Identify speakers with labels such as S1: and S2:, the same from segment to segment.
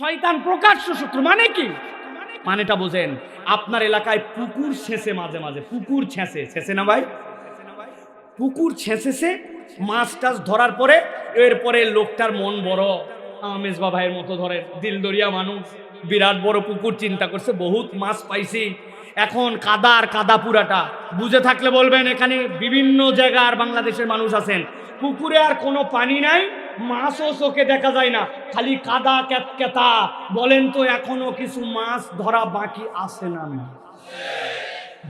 S1: শয়তান প্রকাশ্য শত্রু মানে কি? মানেটা বোঝেন, আপনার এলাকায় পুকুর ছেঁচে মাঝে মাঝে, পুকুর ছেঁচে ছেঁচে না ভাই? পুকুর ছেঁচেছে, মাছ টাছ ধরার পরে, এরপরে লোকটার মন বড় আমেজবা ভাইয়ের মতো ধরে, দিলদরিয়া মানুষ, বিরাট বড় পুকুর, চিন্তা করছে, বহুত মাছ পাইছি। এখন কাদা আর কাদা পুরাটা। বুঝে থাকলে বলবেন, এখানে বিভিন্ন জায়গার বাংলাদেশের মানুষ আছেন। পুকুরে আর কোনো পানি নাই মাছও চোখে দেখা যায় না, খালি কাদা ক্যাতক্যাতা বলেন তো, এখনও কিছু মাছ ধরা বাকি আছে না না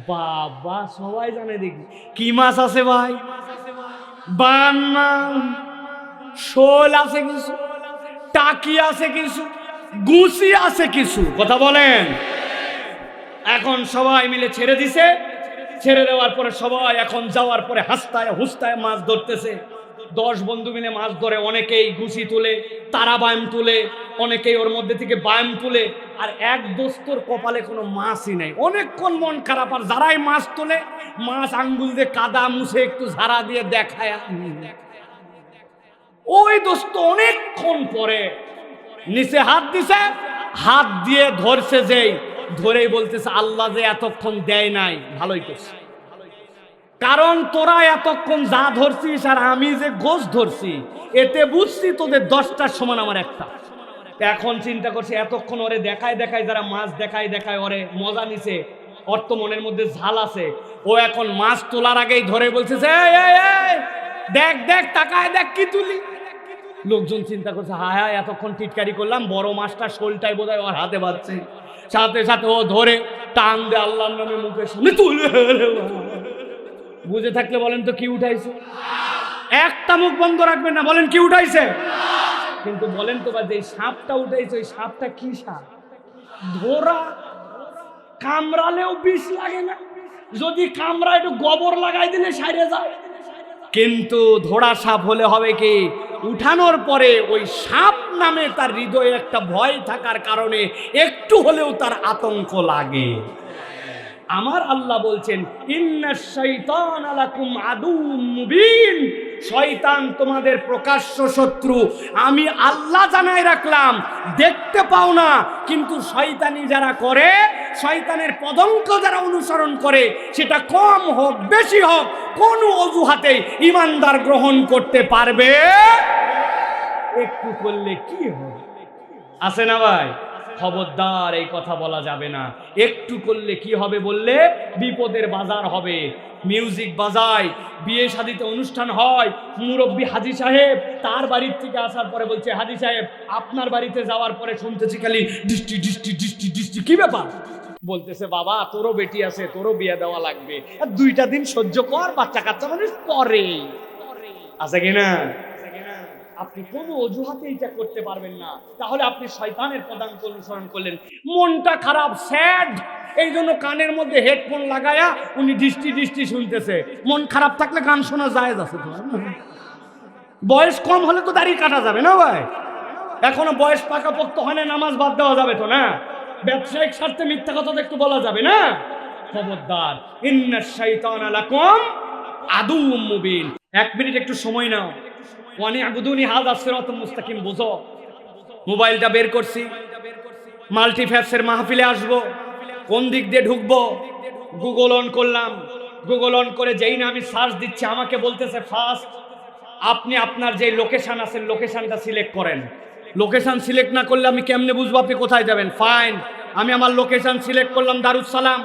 S1: বাবা, সবাই জানে দেখি। কি মাছ আছে ভাই? বান্না, শোল আছে কিছু, টাকি আছে কিছু, গুছি আছে কিছু। কথা বলেন। এখন সবাই মিলে ছেড়ে দিছে। ছেড়ে দেওয়ার পরে সবাই এখন যাওয়ার পরে হাসতায় হুস্তায় মাছ ধরতেছে। দশ বন্ধু মিলে মাছ ধরে, অনেকেই গুছি তুলে, তারা বায়াম তুলে, অনেকেই ওর মধ্যে থেকে বায়াম তুলে, আর এক দোস্তর কপালে কোনো মাছই নেই। অনেকক্ষণ মন খারাপ, আর যারাই মাছ তোলে, মাছ আঙ্গুল দিয়ে কাদা মুছে একটু ঝাড়া দিয়ে দেখায় ওই দোস্ত অনেকক্ষণ পরে নিচে হাত দিছে, হাত দিয়ে ধরছে যেই, ধরেই বলতেছে, আল্লাহ যে এতক্ষণ দেয় নাই। ভালোই করছে। কারণ তোরা এতক্ষণ যা ধরছিস আর আমি যে গোছ ধরছি এতে বুঝছি তোদের দশটার সমান আমার একটা। এখন চিন্তা করছি এতক্ষণ ওরে দেখায় দেখায় যারা মাছ দেখায় দেখায় ওরে মজা নিছে অর্থ মনের মধ্যে ঝাল আছে ও এখন মাছ তোলার আগেই ধরে বলছে যে, "এই, এই, এই, দেখ দেখ তাকায় দেখ কি তুলি। লোকজন চিন্তা করছে হায় হায় এতক্ষণ টিটকারি করলাম বড় মাছটা শোলটাই বোধ হয় ওর হাতে বাজছে সাথে সাথে ও ধরে টান দে আল্লাহর নামে মুখের সামনে তুলে। বুঝে থাকলে বলেন তো কি উঠাইছে? একটা মুখ বন্ধ রাখবেন না, বলেন কি উঠাইছে? কিন্তু বলেন তো বা যে সাপটা উঠাইছে, ওই সাপটা কি সাপ? ধরা, কামড়ালেও বিষ লাগে না। যদি কামড়া একটু গোবর লাগাই দিলে সাইরে যায়। কিন্তু ধরা সাপ হলে হবে কি, উঠানোর পরে ওই সাপ নামে তার হৃদয়ে একটা ভয় থাকার কারণে একটু হলেও তার আতঙ্ক লাগে। আমার আল্লাহ বলছেন মুবিন। শয়তান তোমাদের প্রকাশ্য শত্রু। আমি আল্লাহ জানাই রাখলাম, দেখতে পাও না, কিন্তু শয়তানি যারা করে, শয়তানের পদঙ্ক যারা অনুসরণ করে, সেটা কম হোক, বেশি হোক, কোনো অজুহাতে ইমানদার গ্রহণ করতে পারবে? একটু করলে কি হবে? আছে না ভাই? খবরদার, এই কথা বলা যাবে না। একটু করলে কি হবে বললে? বিপদের বাজার হবে। মিউজিক বাজায়, বিয়ে শাদিতে অনুষ্ঠান হয়, মুরব্বী হাজি সাহেব তার বাড়ির থেকে আসার পরে বলছে, হাজি সাহেব, আপনার বাড়িতে যাওয়ার পরে শুনতেছি খালি ডিস্টি ডিস্টি ডিস্টি ডিস্টি কি ব্যাপার? বলতেছে, বাবা, তোরও বেটি আছে, তোরও বিয়ে দেওয়া লাগবে। দুইটা দিন সহ্য কর, বাচ্চা কাচ্চা মানুষ পরে। আছে কিনা আপনি কোনো অজুহাতে এটা করতে পারবেন না। তাহলে আপনি শয়তানের পদাঙ্ক অনুসরণ করলেন। মনটা খারাপ, স্যাড। এই জন্য কানের মধ্যে হেডফোন লাগায়া উনি দৃষ্টি দৃষ্টি শুনতেছে। মন খারাপ থাকলে গান শোনা যায় আছে বয়স কম হলে তো দাড়ি কাটা যাবে না ভাই? এখনও বয়স পাকাপোক্ত হয় না, নামাজ বাদ দেওয়া যাবে তো না? ব্যবসায়িক স্বার্থে মিথ্যা কথা একটু বলা যাবে না? খবরদার। ইন্না শাইতান আলাকুম আদুউম মুবিন। এক মিনিট একটু সময় নাও। মুস্তাকিম, বুঝো? মোবাইলটা বের করছি। মাল্টিফ্যাক্সের মাহফিলে আসব। কোন দিক দিয়ে ঢুকবো? গুগল অন করলাম। গুগল অন করে যেই না আমি সার্চ দিচ্ছি, আমাকে বলতেছে ফার্স্ট আপনি আপনার যে লোকেশন আছে লোকেশনটা সিলেক্ট করেন। লোকেশন সিলেক্ট না করলে আমি কেমনে বুঝব? আপনি কোথায় যাবেন? ফাইন আমি আমার লোকেশন সিলেক্ট করলাম দারুসালাম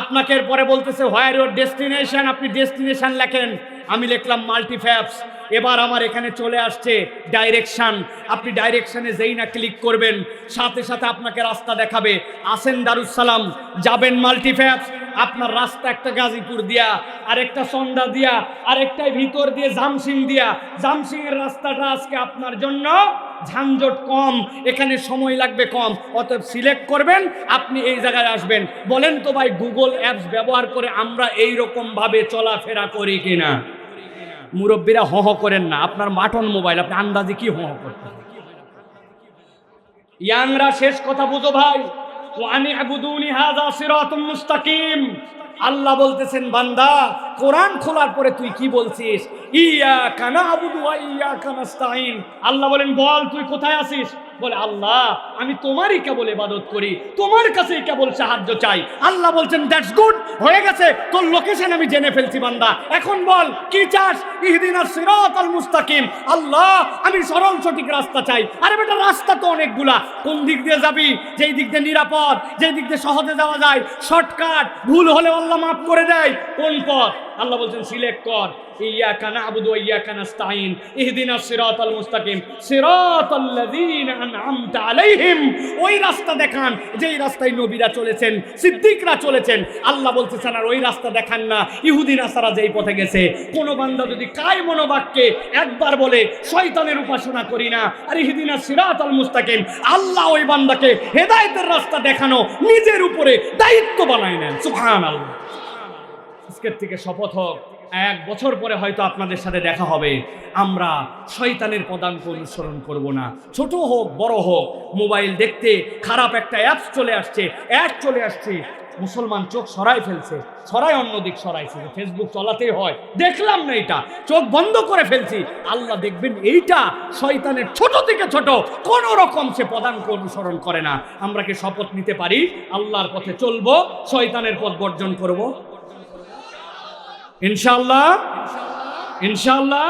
S1: আপনাকে এরপরে বলতেছে হোয়ার ইউর ডেস্টিনেশন আপনি ডেস্টিনেশন লেখেন। আমি লিখলাম মাল্টিফ্যাপস এবার আমার এখানে চলে আসছে ডাইরেকশন আপনি ডাইরেকশানে যেই না ক্লিক করবেন, সাথে সাথে আপনাকে রাস্তা দেখাবে। আসেন দারুসালাম যাবেন মাল্টিফ্যাপস আপনার রাস্তা একটা গাজীপুর দিয়া, আরেকটা সন্ধ্যা দিয়া আরেকটাই ভিতর দিয়ে জামসিং দিয়া। জামসিং এর রাস্তাটা আজকে আপনার জন্য ঝানজট কম, এখানে সময় লাগবে কম। অতএব সিলেক্ট করবেন, আপনি এই জায়গায় আসবেন। বলেন তো ভাই গুগল অ্যাপস ব্যবহার করে আমরা এই রকম ভাবে চলাফেরা করি কিনা? মুরব্বীরা হ হ করেন না। আপনার মাটন মোবাইল, আপনি আন্দাজে কি হ হ করতেন? ইয়াংরা শেষ কথা বুঝো ভাই। ওয়ানি আবুদুনি হাযা সিরাতুম মুস্তাকিম। আল্লাহ বলতেছেন, বান্দা কোরআন খোলার পরে তুই কি বলছিস? ইয়া কানা আবুদু ইয়া কানাস্তাইন আল্লাহ বলেন, বল, তুই কোথায় আছিস? বলে, আল্লাহ, আমি তোমারই কেবল ইবাদত করি। তোমার কাছেই কেবল সাহায্য চাই। আল্লাহ বলছেন, দ্যাটস গুড, হয়ে গেছে। তোর লোকেশন আমি জেনে ফেলছি, বান্দা। এখন বল, কি চাস? ইহদিনা সিরাতাল মুস্তাকিম। আল্লাহ, আমি সরল সঠিক রাস্তা চাই। আরে বেটা, রাস্তা তো অনেকগুলা। কোন দিক দিয়ে যাবি? যেই দিক দিয়ে নিরাপদ, যেই দিক দিয়ে সহজে যাওয়া যায়। শর্টকাট, ভুল হলে আল্লাহ মাফ করে দেয়। কোন পথ? আল্লাহ বলছেন, সিলেক্ট কর। ইয়াকা নাবুদু ওয়া ইয়াকা নাস্তাইন ইহদিনাস সিরাতাল মুস্তাকিম। সিরাতাল্লাযীনা আন'আমতা আলাইহিম। ওই রাস্তা দেখান, যেই রাস্তায় নবীরা চলেছেন, সিদ্দিকরা চলেছেন। আল্লাহ বলতেছেন, আর ওই রাস্তা দেখান না। ইহুদি নাসারা যেই পথে গেছে। কোন বান্দা যদি কায় মনোবাক্যে একবার বলে, শয়তানের উপাসনা করি না, আর ইহদিনাস সিরাতাল মুস্তাকিম, আল্লাহ ওই বান্দাকে হেদায়েতের রাস্তা দেখানো, নিজের উপরে দায়িত্ব বানায় নেন। সুবহানাল্লাহ। আজকের থেকে শপথ হোক। এক বছর পরে হয়তো আপনাদের সাথে দেখা হবে। আমরা শয়তানের পদাঙ্ক অনুসরণ করব না। ছোট হোক, বড় হোক, মোবাইল দেখতে খারাপ একটা অ্যাপস চলে আসছে অ্যাড চলে আসছে। মুসলমান চোখ সরাই ফেলছে সরাই অন্যদিক সরাইছে ফেসবুক চলাতেই হয়। দেখলাম না এটা। চোখ বন্ধ করে ফেলছি। আল্লাহ দেখবেন এইটা শয়তানের ছোট থেকে ছোট। কোন রকম সে পদাঙ্ক অনুসরণ করে না। আমরা কি শপথ নিতে পারি? আল্লাহর পথে চলবো, শয়তানের পথ বর্জন করব? ইনশাল্লাহ ইনশাল্লাহ